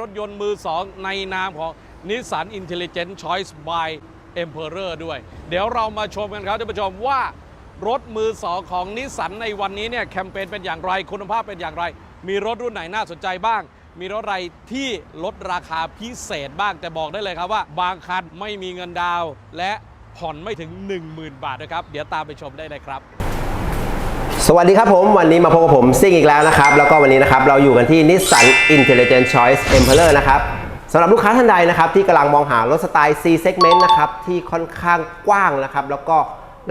รถยนต์มือ2ในนามของ Nissan Intelligent Choice by Emperor ด้วย เดี๋ยวเรามาชมกันครับท่านผู้ชมว่ารถมือ2ของนิสสันในวันนี้เนี่ยแคมเปญเป็นอย่างไรคุณภาพเป็นอย่างไร มีรถรุ่นไหนน่าสนใจบ้าง มีรถอะไรที่ลดราคาพิเศษบ้างแต่บอกได้เลยครับว่า บางคันไม่มีเงินดาว และผ่อนไม่ถึง 10,000 บาทนะครับ เดี๋ยวตามไปชมได้เลยครับ สวัสดีครับผมวันนี้มาพบกับผมซิ่งอีกแล้วนะครับ แล้วก็วันนี้นะครับเราอยู่กันที่ Nissan Intelligent Choice Emperor นะครับสำหรับลูกค้าท่านใดนะครับที่กำลังมองหารถสไตล์ C segment นะครับที่ค่อนข้างกว้างนะครับแล้วก็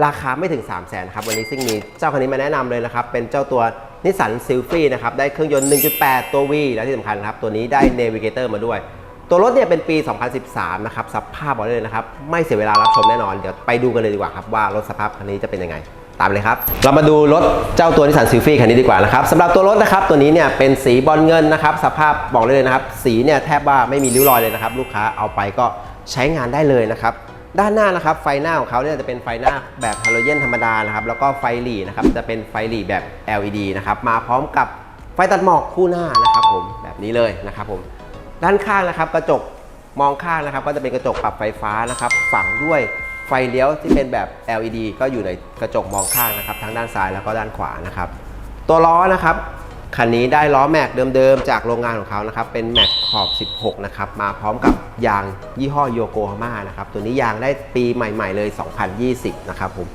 ราคาไม่ถึง 3 0 0 0 0นครับวันนี้ซิ่งมีเจ้าคันนี้มาแนะนำเลยนะครับเป็นเจ้าตัว Nissan Sylphy นะครับได้เครื่องยนต์ 1.8 ตัว V และที่สำคัญครับตัวนี้ได้ Navigator มาด้วย ตัวรถเนี่ยเป็นปี 2013 นะครับสภาพบอกเลยนะครับไม่เสียเวลารับชมแน่นอนเดี๋ยวไปดูกันเลยดีกว่าครับว่ารถสภาพคันนี้จะเป็นยังไง ตามเลยครับ เรามาดูรถเจ้าตัวนิสสันซิลฟี่คันนี้ดีกว่านะครับสำหรับตัวรถนะครับตัวนี้เนี่ยเป็นสีบอลเงินนะครับสภาพบอกเลยนะครับ สีเนี่ยแทบว่าไม่มีริ้วรอยเลยนะครับ ลูกค้าเอาไปก็ใช้งานได้เลยนะครับด้านหน้านะครับไฟหน้าของเขาเนี่ยจะเป็นไฟหน้าแบบฮาโลเจนธรรมดานะครับแล้วก็ไฟหลีนะครับจะเป็นไฟหลีแบบ LED นะครับมาพร้อมกับไฟตัดหมอกคู่หน้านะครับผมแบบนี้เลยนะครับผมด้านข้างนะครับกระจกมองข้างนะครับ ก็จะเป็นกระจกปรับไฟฟ้านะครับ ฝังด้วย ไฟเลี้ยวที่เป็นแบบ LED ก็อยู่ในกระจกมองข้างนะครับ ทั้งด้านซ้ายแล้วก็ด้านขวานะครับ ตัวล้อนะครับคันนี้ได้ล้อแม็กเดิมๆ จากโรงงานของเขานะครับ เป็นแม็กขอบ 16 นะครับ มาพร้อมกับยางยี่ห้อโยโกฮาม่านะครับ ตัวนี้ยางได้ปีใหม่ๆเลย 2020 นะครับผม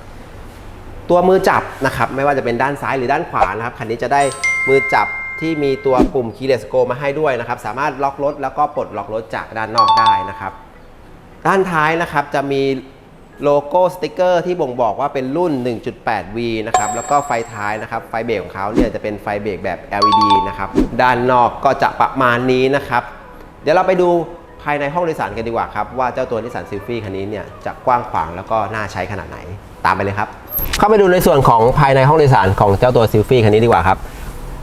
ตัวมือจับนะครับ ไม่ว่าจะเป็นด้านซ้ายหรือด้านขวานะครับ คันนี้จะได้มือจับที่มีตัวปุ่มคีย์เลสโกมาให้ด้วยนะครับ สามารถล็อกรถแล้วก็ปลดล็อกรถจากด้านนอกได้นะครับ ด้านท้ายนะครับจะมี โลโก้สติกเกอร์ที่บ่งบอกว่าเป็นรุ่น 1.8V นะครับ แล้วก็ไฟท้ายนะครับ ไฟเบรกของเขาเนี่ยจะเป็นไฟเบรกแบบ LED นะครับ ด้านนอกก็จะประมาณนี้นะครับ เดี๋ยวเราไปดูภายในห้องโดยสารกันดีกว่าครับ ว่าเจ้าตัวนิสสันซิลฟี่คันนี้เนี่ยจะกว้างขวางแล้วก็น่าใช้ขนาดไหน ตามไปเลยครับ เข้าไปดูในส่วนของภายในห้องโดยสารของเจ้าตัวซิลฟี่คันนี้ดีกว่าครับ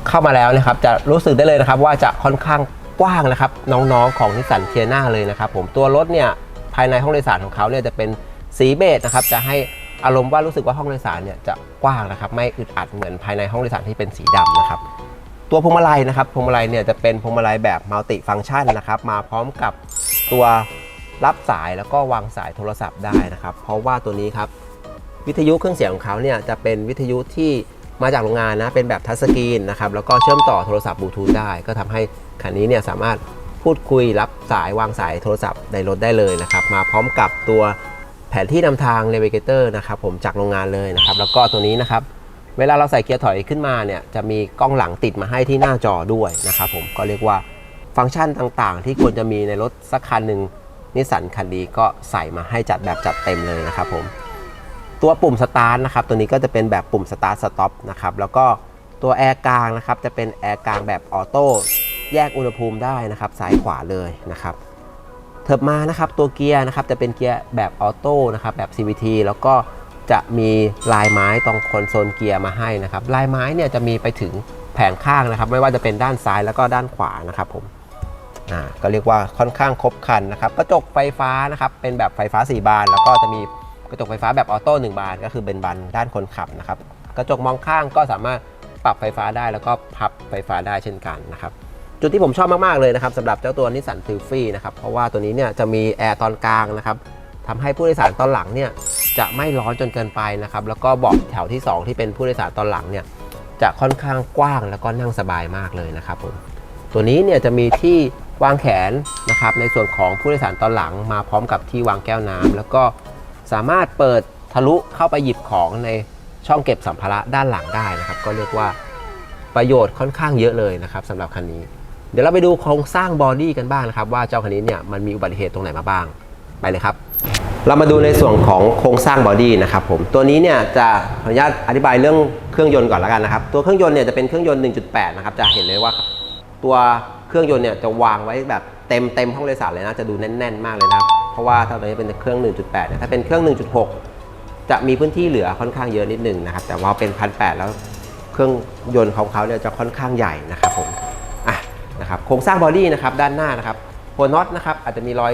เข้ามาแล้วนะครับจะรู้สึกได้เลยนะครับว่าจะค่อนข้างกว้างนะครับน้องๆของนิสสันเทียนาเลยนะครับผมตัวรถเนี่ยภายในห้องโดยสารของเขาเนี่ยจะเป็น สีเบจนะครับจะให้อารมณ์ว่ารู้สึกว่าห้องโดยสารเนี่ยจะกว้างนะครับไม่อึดอัดเหมือนภายในห้องโดยสารที่เป็นสีดำนะครับตัวพวงมาลัยนะครับพวงมาลัยเนี่ยจะเป็นพวงมาลัยแบบมัลติฟังก์ชันนะครับมาพร้อมกับตัวรับสายแล้วก็วางสายโทรศัพท์ได้นะครับ เพราะว่าตัวนี้ครับวิทยุเครื่องเสียงของเขาเนี่ยจะเป็นวิทยุที่มาจากโรงงานนะเป็นแบบทัชสกรีนนะครับแล้วก็เชื่อมต่อโทรศัพท์บลูทูธได้ ก็ทำให้คันนี้เนี่ยสามารถพูดคุยรับสายวางสายโทรศัพท์ในรถได้เลยนะครับ มาพร้อมกับตัว แผนที่นำทางเ Navigator นะครับผมจากโรงงานเลยนะครับ แล้วก็ตัวนี้นะครับเวลาเราใส่เกียร์ถอยขึ้นมาเนี่ยจะมีกล้องหลังติดมาให้ที่หน้าจอด้วยนะครับผมก็เรียกว่าฟังก์ชันต่างๆ ที่ควรจะมีในรถสักคันหนึ่งนิสสันคันนี้ก็ใส่มาให้จัดแบบจัดเต็มเลยนะครับผมตัวปุ่มสตาร์ทนะครับตัวนี้ก็จะเป็นแบบปุ่มสตาร์ทสต็อปนะครับแล้วก็ตัวแอร์กลางนะครับจะเป็นแอร์กลางแบบออโต้แยกอุณหภูมิได้นะครับซ้ายขวาเลยนะครับ ถิบมานะครับตัวเกียร์นะครับจะเป็นเกียร์แบบออโต้นะครับแบบ CVT แล้วก็จะมีลายไม้ตรงคอนโซลเกียร์มาให้นะครับลายไม้เนี่ยจะมีไปถึงแผงข้างนะครับ ไม่ว่าจะเป็นด้านซ้ายแล้วก็ด้านขวานะครับผมอ่าก็เรียกว่าค่อนข้างครบครันนะครับกระจกไฟฟ้านะครับเป็นแบบไฟฟ้า 4 บาน แล้วก็จะมีกระจกไฟฟ้าแบบออโต้1บาน ก็คือเป็นบานด้านคนขับนะครับกระจกมองข้างก็สามารถปรับไฟฟ้าได้แล้วก็พับไฟฟ้าได้เช่นกันนะครับ จุดที่ผมชอบมาก ๆ เลยนะครับสำหรับเจ้าตัวนิสสันซิลฟี่นะครับ เพราะว่าตัวนี้เนี่ยจะมีแอร์ตอนกลางนะครับทำให้ผู้โดยสารตอนหลังเนี่ยจะไม่ร้อนจนเกินไปนะครับ แล้วก็เบาะแถวที่ 2 ที่เป็นผู้โดยสารตอนหลังเนี่ยจะค่อนข้างกว้างแล้วก็นั่งสบายมากเลยนะครับผมตัวนี้เนี่ยจะมีที่วางแขนนะครับในส่วนของผู้โดยสารตอนหลังมาพร้อมกับที่วางแก้วน้ำแล้วก็สามารถเปิดทะลุเข้าไปหยิบของในช่องเก็บสัมภาระด้านหลังได้นะครับ ก็เรียกว่าประโยชน์ค่อนข้างเยอะเลยนะครับสำหรับคันนี้ เดี๋ยวเราไปดูโครงสร้างบอดี้กันบ้างนะครับ ว่าเจ้าคันนี้เนี่ยมันมีอุบัติเหตุตรงไหนมาบ้าง ไปเลยครับ เรามาดูในส่วนของโครงสร้างบอดี้นะครับผม ตัวนี้เนี่ยจะขออนุญาตอธิบายเรื่องเครื่องยนต์ก่อนแล้วกันนะครับ ตัวเครื่องยนต์เนี่ยจะเป็นเครื่องยนต์ 1.8 นะครับ จะเห็นเลยว่าตัวเครื่องยนต์เนี่ยจะวางไว้แบบเต็มเต็มห้องโดยสารเลยนะ จะดูแน่น ๆ มากเลยนะครับ เพราะว่าถ้าตัวนี้เป็นเครื่อง 1.8 เนี่ย ถ้าเป็นเครื่อง 1.6 จะมีพื้นที่เหลือค่อนข้างเยอะนิดหนึงนะครับ แต่ว่าเป็น 1,800 แล้วเครื่องยนต์ของเขาเนี่ยจะค่อนข้างใหญ่นะครับผม นะครับโครงสร้างบอดี้นะครับด้านหน้านะครับหัวน็อตนะครับอาจจะมีรอย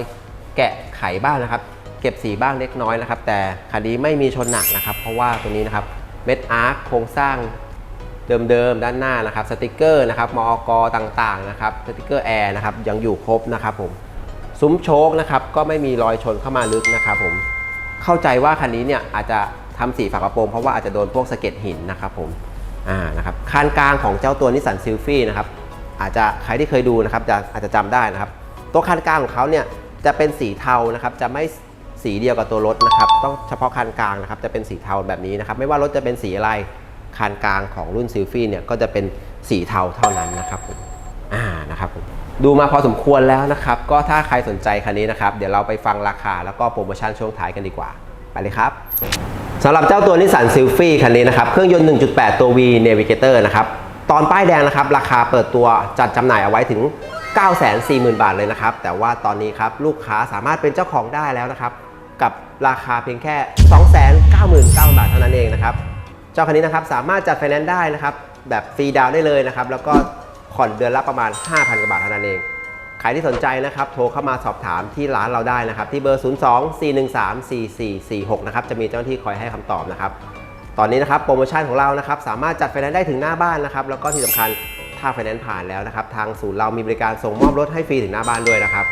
แกะไขบ้างนะครับ เก็บสีบ้างเล็กน้อยนะครับ แต่คันนี้ไม่มีชนหนักนะครับ เพราะว่าตัวนี้นะครับเม็ดอาร์คโครงสร้างเดิมๆด้านหน้านะครับสติกเกอร์นะครับมอกต่างๆนะครับสติกเกอร์แอร์นะครับยังอยู่ครบนะครับผมซุ้มโชคนะครับก็ไม่มีรอยชนเข้ามาลึกนะครับผมเข้าใจว่าคันนี้เนี่ยอาจจะทำสีฝากระโปรงเพราะว่าอาจจะโดนพวกสะเก็ดหินนะครับผมอ่านะครับคานกลางของเจ้าตัวนิสสันซิลฟี่นะครับ อาจจะใครที่เคยดูนะครับจะอาจจะจำได้นะครับ ตัวคานกลางของเขาเนี่ยจะเป็นสีเทานะครับ จะไม่สีเดียวกับตัวรถนะครับ ต้องเฉพาะคานกลางนะครับ จะเป็นสีเทาแบบนี้นะครับ ไม่ว่ารถจะเป็นสีอะไรคานกลางของรุ่นซิลฟี่เนี่ยก็จะเป็นสีเทาเท่านั้นนะครับผมอ่านะครับผมดูมาพอสมควรแล้วนะครับ ก็ถ้าใครสนใจคันนี้นะครับ เดี๋ยวเราไปฟังราคาแล้วก็โปรโมชั่นช่วงท้ายกันดีกว่า ไปเลยครับสำหรับเจ้าตัวนิสสันซิลฟี่คันนี้นะครับ เครื่องยนต์ 1.8 ตัว V Navigator นะครับ ตอนป้ายแดงนะครับ ราคาเปิดตัวจัดจำหน่ายเอาไว้ถึง 940,000 บาทเลยนะครับ แต่ว่าตอนนี้ครับลูกค้าสามารถเป็นเจ้าของได้แล้วนะครับ กับราคาเพียงแค่ 299,000 บาทเท่านั้นเองนะครับ เจ้าคันนี้นะครับสามารถจัดไฟแนนซ์ได้นะครับ แบบฟรีดาวน์ได้เลยนะครับ แล้วก็ผ่อนเดือนละประมาณ 5,000กว่าบาทเท่านั้นเอง ใครที่สนใจนะครับ โทรเข้ามาสอบถามที่ร้านเราได้นะครับ ที่เบอร์ 02-413-4446 นะครับ จะมีเจ้าหน้าที่คอยให้คำตอบนะครับ ตอนนี้นะครับโปรโมชั่นของเรานะครับสามารถจัดไฟแนนซ์ได้ถึงหน้าบ้านนะครับแล้วก็ที่สำคัญถ้าไฟแนนซ์ผ่านแล้วนะครับ ทางศูนย์เรามีบริการส่งมอบรถให้ฟรีถึงหน้าบ้านด้วยนะครับ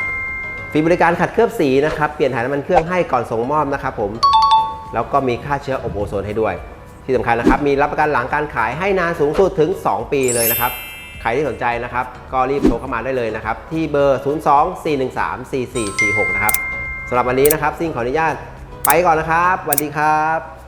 ฟรีบริการขัดเคลือบสีนะครับเปลี่ยนถ่ายน้ำมันเครื่องให้ก่อนส่งมอบนะครับผมแล้วก็มีค่าเชื้ออบโอโซนให้ด้วย ที่สำคัญนะครับมีรับประกันหลังการขายให้นานสูงสุดถึง 2 ปีเลยนะครับใครที่สนใจนะครับ ก็รีบโทรเข้ามาได้เลยนะครับ ที่เบอร์ 02-413-4446 นะครับสำหรับวันนี้นะครับซิ่งขออนุญาตไปก่อนนะครับสวัสดีครับ